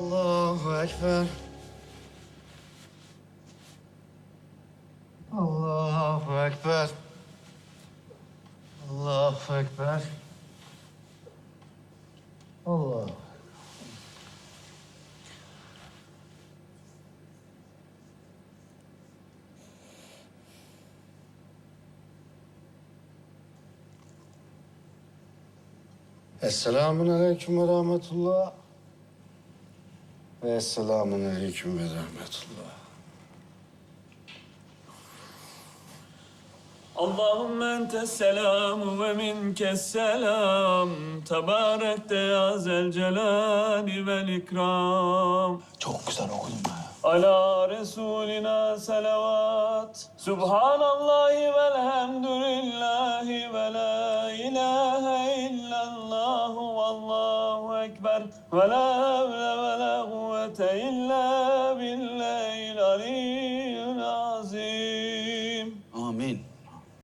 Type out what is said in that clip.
Allahu Ekber. Allahu Ekber. Allahu Ekber. Allah. Esselamun Aleyküm ve Rahmetullah. Ve Esselamun Aleyküm ve Rahmetullah. اللهم أنت السلام ومنك السلام تباركت يا ذا الجلال والإكرام Çok güzel okudun be. على رسولنا صلوات سبحان الله والحمد لله ولا إله إلا الله والله أكبر ولا حول ولا قوة إلا بالله العلي العظيم Amin.